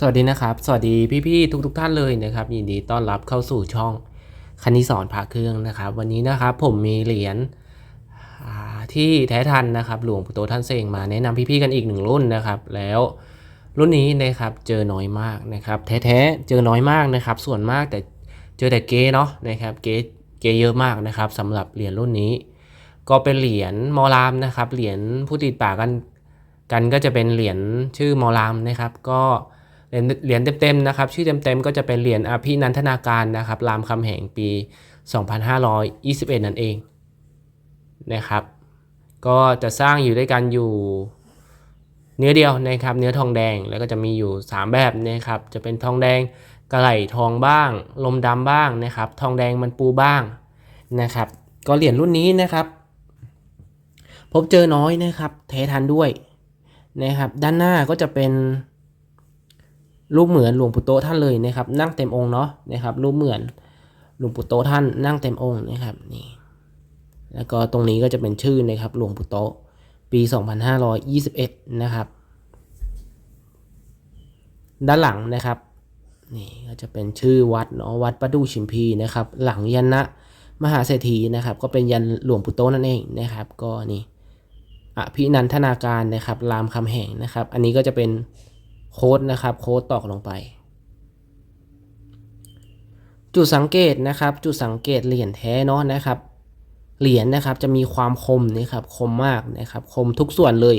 สวัสดีนะครับ สวัสดีพี่ๆทุกๆทท่านเลยนะครับ ยินดีต้อนรับเข้าสู่ช่องคณิสอนพระเครื่องนะครับ วันนี้นะครับผมมีเหรียญที่แท้ทันนะครับหลวงปู่โตท่านเสงมาแนะนำพี่ๆกันอีกหนึ่งรุ่นนะครับ แล้วรุ่นนี้นะครับเจอน้อยมากนะครับ แท้ๆเจอน้อยมากนะครับ ส่วนมากแต่เจอแต่เก๊เนาะนะครับเก๊เก๊เยอะมากนะครับสำหรับเหรียญรุ่นนี้ ก็เป็นเหรียญมอรามนะครับเหรียญผู้ติดปากันกันก็จะเป็นเหรียญชื่อมอรามนะครับ ก็ เหรียญเต็มๆนะครับ ชื่อเต็มๆก็จะเป็นเหรียญอภินันทนาการนะครับรามคำแหงปี 2521 นั่นเองนะครับ ก็จะสร้างอยู่ด้วยกันอยู่เนื้อเดียวนะครับ เนื้อทองแดงแล้วก็จะมีอยู่ 3 แบบนะครับ จะเป็นทองแดงกระไหลทองบ้าง ลมดำบ้างนะครับ ทองแดงมันปูบ้างนะครับ ก็เหรียญรุ่นนี้นะครับ พบเจอน้อยนะครับแท้ทันด้วยนะครับ ด้านหน้าก็จะเป็น รูปเหมือนหลวงปู่โตท่านเลยนะครับ นั่งเต็มองค์เนาะนะครับ รูปเหมือนหลวงปู่โตท่านนั่งเต็มองค์นะครับนี่แล้วก็ตรงนี้ก็จะเป็นชื่อนะครับหลวงปู่โตปี 2521 นะครับ ด้านหลังนะครับนี่ก็จะเป็นชื่อวัดเนาะวัดประดูชิมพีนะครับ หลังยันนะมหาเศรษฐีนะครับ ก็เป็นยันหลวงปู่โตนั่นเองนะครับ ก็นี่อภินันทนาการนะครับรามคำแหงนะครับ อันนี้ก็จะเป็น โค้ดนะครับ โค้ดตอกลงไป จุดสังเกตนะครับ จุดสังเกตเหรียญแท้เนาะนะครับ เหรียญนะครับจะมีความคมนะครับ คมมากนะครับ คมทุกส่วนเลย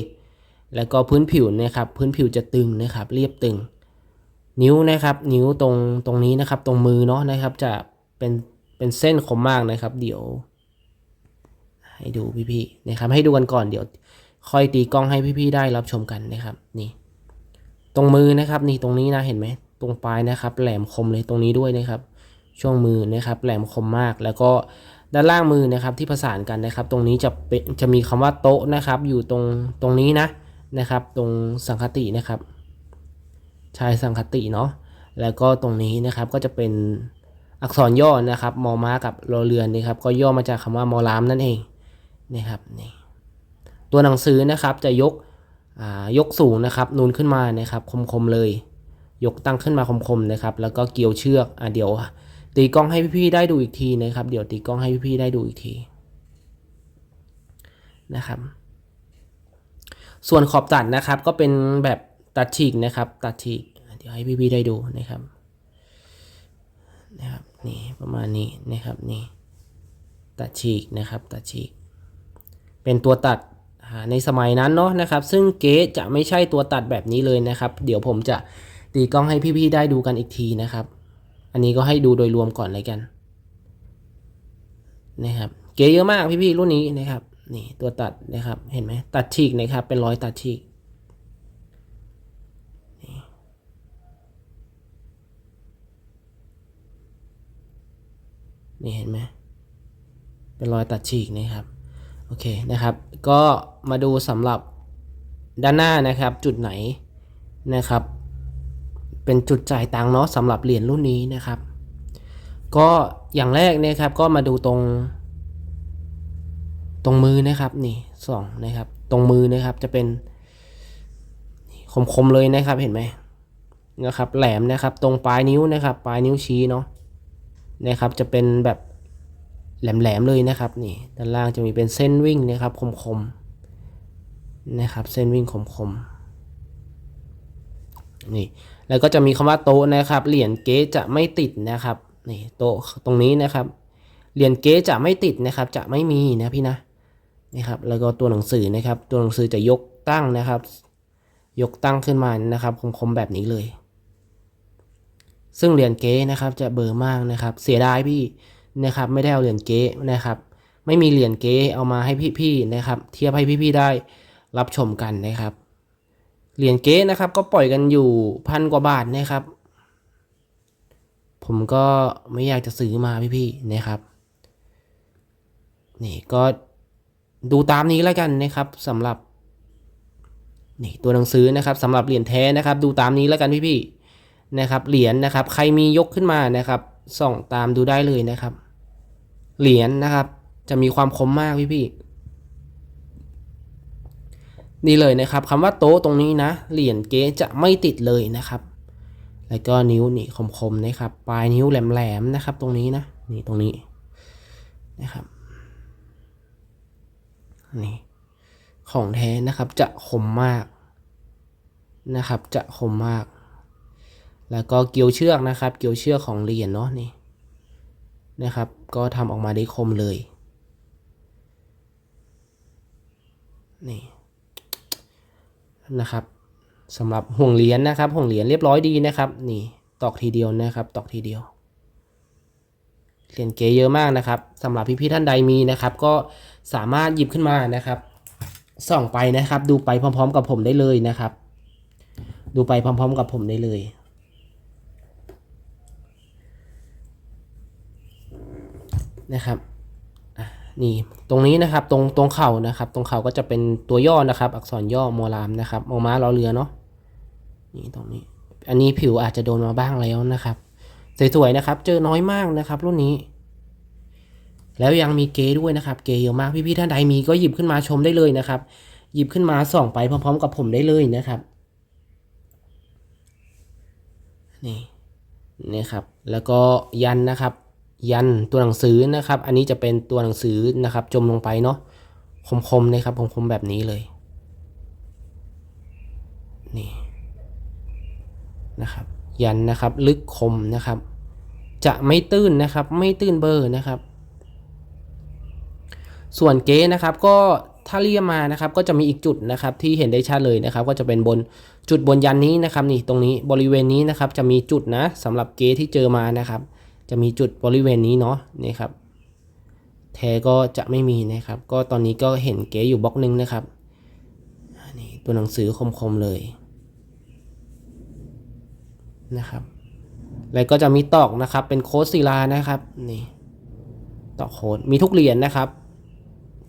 แล้วก็พื้นผิวนะครับ พื้นผิวจะตึงนะครับ เรียบตึง นิ้วนะครับ นิ้วตรงตรงนี้นะครับ ตรงมือเนาะนะครับ จะเป็นเป็นเส้นคมมากนะครับ เดี๋ยว ให้ดูพี่ๆนะครับ ให้ดูกันก่อนเดี๋ยว ค่อยตีกล้องให้พี่ๆได้รับชมกันนะครับ นี่ ตรงมือนะครับนี่ตรงนี้นะเห็นไหมตรงปลายนะครับ แหลมคมเลยตรงนี้ด้วยนะครับ ช่วงมือนะครับ แหลมคมมาก แล้วก็ด้านล่างมือนะครับที่ประสานกันนะครับ ตรงนี้จะเป็นจะมีคำว่าโต๊ะนะครับ อยู่ตรงตรงนี้นะนะครับ ตรงสังคตินะครับชายสังคติเนาะแล้วก็ตรงนี้นะครับก็จะเป็นอักษรย่อนะครับมอม้ากับรอเรือนนะครับ ก็ย่อมาจากคำว่ามอลามนั่นเองนะครับนี่ตัวหนังสือนะครับจะยก ยกสูงนะครับนูนขึ้นมานะครับคมๆเลย ยกตั้งขึ้นมาคมๆนะครับ แล้วก็เกี่ยวเชือกอะเดี๋ยว ตีกล้องให้พี่ๆได้ดูอีกทีนะครับ เดี๋ยวตีกล้องให้พี่ๆได้ดูอีกทีนะครับ ส่วนขอบตัดนะครับ ก็เป็นแบบตัดฉีกนะครับ ตัดฉีกเดี๋ยวให้พี่ๆได้ดูนะครับนะครับนี่ประมาณนี้นะครับนี่ตัดฉีกนะครับ ตัดฉีก เป็นตัวตัด ในสมัยนั้นเนาะนะครับ ซึ่งเก๊จะไม่ใช่ตัวตัดแบบนี้เลยนะครับ เดี๋ยวผมจะตีกล้องให้พี่ๆได้ดูกันอีกทีนะครับ อันนี้ก็ให้ดูโดยรวมก่อนเลยกันนะครับเก๋เยอะมากพี่ๆรุ่นนี้นะครับนี่ตัวตัดนะครับเห็นไหมตัดฉีกนะครับ เป็นรอยตัดฉีกนี่เห็นไหมเป็นรอยตัดฉีกนะครับ โอเคนะครับ ก็มาดูสำหรับด้านหน้านะครับ จุดไหนนะครับ เป็นจุดจ่ายตังเนาะสำหรับเหรียญรุ่นนี้นะครับ ก็อย่างแรกนะครับก็มาดูตรง ตรงมือนะครับนี่สองนะครับ ตรงมือนะครับจะเป็นคมๆเลยนะครับเห็นไหมนะครับ แหลมนะครับ ตรงปลายนิ้วนะครับ ปลายนิ้วชี้เนาะนะครับ จะเป็นแบบ แหลมๆเลยนะครับนี่ด้านล่างจะมีเป็นเส้นวิ่งนะครับคมๆนะครับเส้นวิ่งคมๆนี่แล้วก็จะมีคำว่าโต๊ะนะครับเหรียญเก๊จะไม่ติดนะครับนี่โต๊ะตรงนี้นะครับเหรียญเก๊จะไม่ติดนะครับ จะไม่มีนะพี่นะนี่ครับแล้วก็ตัวหนังสือนะครับ ตัวหนังสือจะยกตั้งนะครับ ยกตั้งขึ้นมานะครับคมๆแบบนี้เลย ซึ่งเหรียญเก๊นะครับจะเบอร์มากนะครับ เสียดายพี่ นะครับ ไม่ได้เอาเหรียญเก๊นะครับ ไม่มีเหรียญเก๊เอามาให้พี่ๆนะครับ เทียบให้พี่ๆได้รับชมกันนะครับ เหรียญเก๊นะครับ ก็ปล่อยกันอยู่พันกว่าบาทนะครับ ผมก็ไม่อยากจะซื้อมาพี่ๆนะครับนี่ก็ดูตามนี้แล้วกันนะครับสำหรับนี่ตัวหนังสือนะครับสำหรับเหรียญแท้นะครับ ดูตามนี้แล้วกันพี่ๆนะครับ เหรียญนะครับ ใครมียกขึ้นมานะครับ ส่องตามดูได้เลยนะครับ เหรียญนะครับ จะมีความคมมากพี่ๆนี่เลยนะครับคำว่าโต๊ะตรงนี้นะ เหรียญเก๊จะไม่ติดเลยนะครับ แล้วก็นิ้วนี่คมๆนะครับ ปลายนิ้วแหลมๆนะครับ ตรงนี้นะนี่ตรงนี้นะครับนี่ของแท้นะครับจะคมมากนะครับ จะคมมาก แล้วก็เกี่ยวเชือกนะครับ เกี่ยวเชือกของเหรียญเนาะนี่นะครับ ก็ทำออกมาได้คมเลยนี่นะครับสำหรับห่วงเหรียญนะครับห่วงเหรียญเรียบร้อยดีนะครับ นี่ตอกทีเดียวนะครับ ตอกทีเดียวเหรียญเก๋เยอะมากนะครับสำหรับพี่ๆท่านใดมีนะครับ ก็สามารถหยิบขึ้นมานะครับส่องไปนะครับ ดูไปพร้อม ๆ กับผมได้เลยนะครับ ดูไปพร้อม ๆ กับผมได้เลย นะครับนี่ตรงนี้นะครับตรงตรงเข่านะครับ ตรงเข่าก็จะเป็นตัวย่อนะครับ อักษรย่อโมรามนะครับมอม้ารอเรือเนาะนี่ตรงนี้ อันนี้ผิวอาจจะโดนมาบ้างแล้วนะครับสวยๆนะครับ เจอน้อยมากนะครับ รุ่นนี้ แล้วยังมีเกด้วยนะครับ เกเยอะมากพี่ๆท่านใดมีก็หยิบขึ้นมาชมได้เลยนะครับ หยิบขึ้นมาส่องไปพร้อม ๆ กับผมได้เลยนะครับนี่นี่ครับ แล้วก็ยันนะครับ ยันตัวหนังสือนะครับ อันนี้จะเป็นตัวหนังสือนะครับ จมลงไปเนาะคมๆนะครับคมๆแบบนี้เลยนี่นะครับ ยันนะครับ ลึกคมนะครับ จะไม่ตื้นนะครับ ไม่ตื้นเบอร์นะครับ ส่วนเก๊นะครับ ก็ถ้าเรียมานะครับ ก็จะมีอีกจุดนะครับ ที่เห็นได้ชัดเลยนะครับ ก็จะเป็นบนจุดบนยันนี้นะครับ นี่ตรงนี้บริเวณนี้นะครับ จะมีจุดนะสำหรับเก๊ที่เจอมานะครับ จะมีจุดบริเวณนี้เนาะนี่ครับแท้ก็จะไม่มีนะครับ ก็ตอนนี้ก็เห็นเก๋อยู่บล็อกหนึ่งนะครับอันนี่ตัวหนังสือคมๆเลยนะครับ แล้วก็จะมีตอกนะครับ เป็นโค้ดศิลานะครับนี่ตอกโค้ดมีทุกเหรียญนะครับ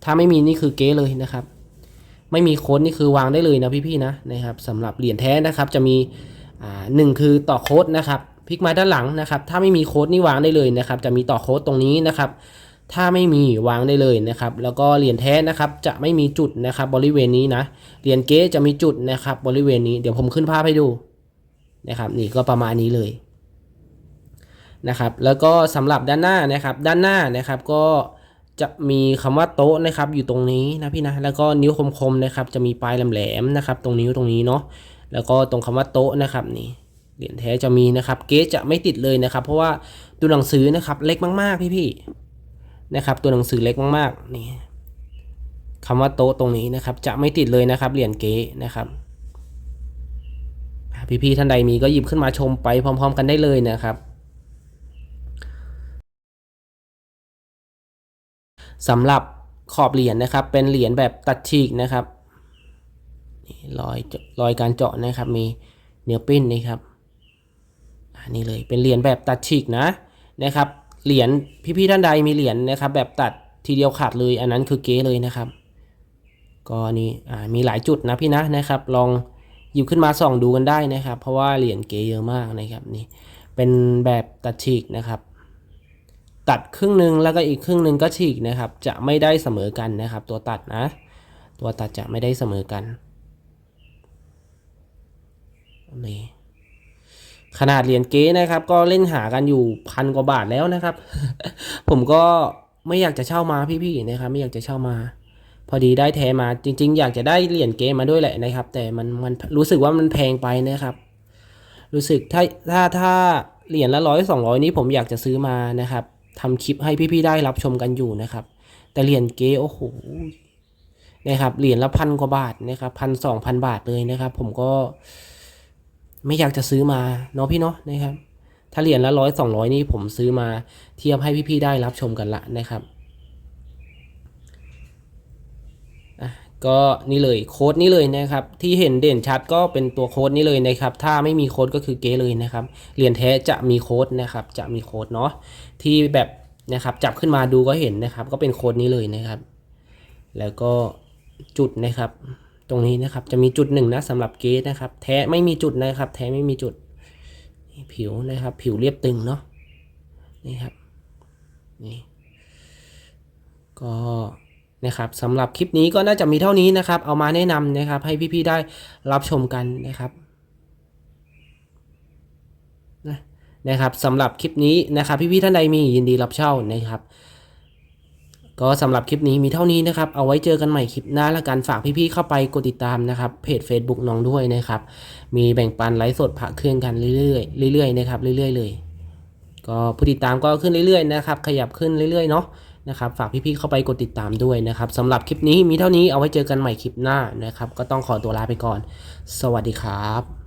ถ้าไม่มีนี่คือเก๊เลยนะครับ ไม่มีโค้ดนี่คือวางได้เลยนะพี่ๆนะนะครับสำหรับเหรียญแท้นะครับ จะมีอ่าหนึ่งคือต่อโค้ดนะครับ ลิกมาด้านหลังนะครับถ้าไม่มีโค้ดนี่วางได้เลยนะครับจะมีต่อโค้ดตรงนี้นะครับถ้าไม่มีวางได้เลยนะครับแล้วก็เหรียญแท้นะครับจะไม่มีจุดนะครับบริเวณนี้นะเหรียญเก๊จะมีจุดนะครับบริเวณนี้เดี๋ยวผมขึ้นภาพให้ดูนะครับนี่ก็ประมาณนี้เลยนะครับแล้วก็สำหรับด้านหน้านะครับด้านหน้านะครับก็จะมีคำว่าโต๊ะนะครับอยู่ตรงนี้นะพี่นะแล้วก็นิ้วคมๆนะครับจะมีปลายแหลมๆนะครับตรงนิ้วตรงนี้เนาะแล้วก็ตรงคำว่าโต๊ะนะครับนี่ เหรียญแท้จะมีนะครับ เกจจะไม่ติดเลยนะครับ เพราะว่าตัวหนังสือนะครับเล็กมาก ๆ พี่ๆนะครับ ตัวหนังสือเล็กมากๆนี่คำว่าโต๊ะตรงนี้นะครับ จะไม่ติดเลยนะครับ เหรียญเกจนะครับพี่ๆท่านใดมีก็หยิบขึ้นมาชมไปพร้อม ๆ กันได้เลยนะครับสำหรับขอบเหรียญนะครับ เป็นเหรียญแบบตัดฉีกนะครับนี่รอยรอยการเจาะนะครับ มีเนื้อปิ้นนี่ครับ นนี้เลยเป็นเหรียญแบบตัดฉีกนะนะครับเหรียญพี่ๆท่านใดมีเหรียญนะครับแบบตัดทีเดียวขาดเลย อันนั้นคือเก๊เลยนะครับ ก็นี่มีหลายจุดนะพี่นะนะครับ ลองหยิบขึ้นมาส่องดูกันได้นะครับ เพราะว่าเหรียญเก๊เยอะมากนะครับนี่เป็นแบบตัดฉีกนะครับ ตัดครึ่งหนึ่งแล้วก็อีกครึ่งหนึ่งก็ฉีกนะครับ จะไม่ได้เสมอกันนะครับ ตัวตัดนะ ตัวตัดจะไม่ได้เสมอกันนี่ ขนาดเหรียญเก๊นะครับ ก็เล่นหากันอยู่พันกว่าบาทแล้วนะครับ ผมก็ไม่อยากจะเช่ามาพี่ๆนะครับ ไม่อยากจะเช่ามา พอดีได้แท้มาจริง ๆ อยากจะได้เหรียญเก๊มาด้วยแหละนะครับ แต่มันมันรู้สึกว่ามันแพงไปนะครับ รู้สึกถ้าถ้าถ้าเหรียญละร้อยสองร้อยนี้ผมอยากจะซื้อมานะครับทำคลิปให้พี่ๆได้รับชมกันอยู่นะครับ แต่เหรียญเก๊โอ้โหนะครับเหรียญละพันกว่าบาทนะครับพันสองพันบาทเลยนะครับ ผมก็ ไม่อยากจะซื้อมาเนาะพี่เนาะนะครับ ถ้าเหรียญละร้อยสองร้อยนี่ผมซื้อมาเทียบให้พี่ๆได้รับชมกันละนะครับก็นี่เลยโค้ดนี้เลยนะครับ ที่เห็นเด่นชัดก็เป็นตัวโค้ดนี้เลยนะครับ ถ้าไม่มีโค้ดก็คือเก๊เลยนะครับเหรียญแท้จะมีโค้ดนะครับ จะมีโค้ดเนาะที่แบบนะครับจับขึ้นมาดูก็เห็นนะครับ ก็เป็นโค้ดนี้เลยนะครับ แล้วก็จุดนะครับ ตรงนี้นะครับ จะมีจุดหนึ่งนะสำหรับเกสนะครับ แท้ไม่มีจุดนะครับ แท้ไม่มีจุดผิวนะครับ ผิวเรียบตึงเนาะนี่ครับนี่ก็นะครับสำหรับคลิปนี้ก็น่าจะมีเท่านี้นะครับ เอามาแนะนำนะครับ ให้พี่ๆได้รับชมกันนะครับนะนะครับสำหรับคลิปนี้นะครับ พี่ๆท่านใดมียินดีรับเช่านะครับ ก็สำหรับคลิปนี้มีเท่านี้นะครับ เอาไว้เจอกันใหม่คลิปหน้าละกันฝากพี่ๆเข้าไปกดติดตามนะครับเพจ Facebook น้องด้วยนะครับ มีแบ่งปันไลฟ์สดพระเครื่องกันเรื่อยๆเรื่อยๆนะครับเรื่อยๆ เลย ก็ผู้ติดตามก็ขึ้นเรื่อยๆนะครับขยับขึ้นเรื่อยๆเนาะนะครับฝากพี่ๆเข้าไปกดติดตามด้วยนะครับสำหรับคลิปนี้มีเท่านี้เอาไว้เจอกันใหม่คลิปหน้านะครับ ก็ต้องขอตัวลาไปก่อน สวัสดีครับ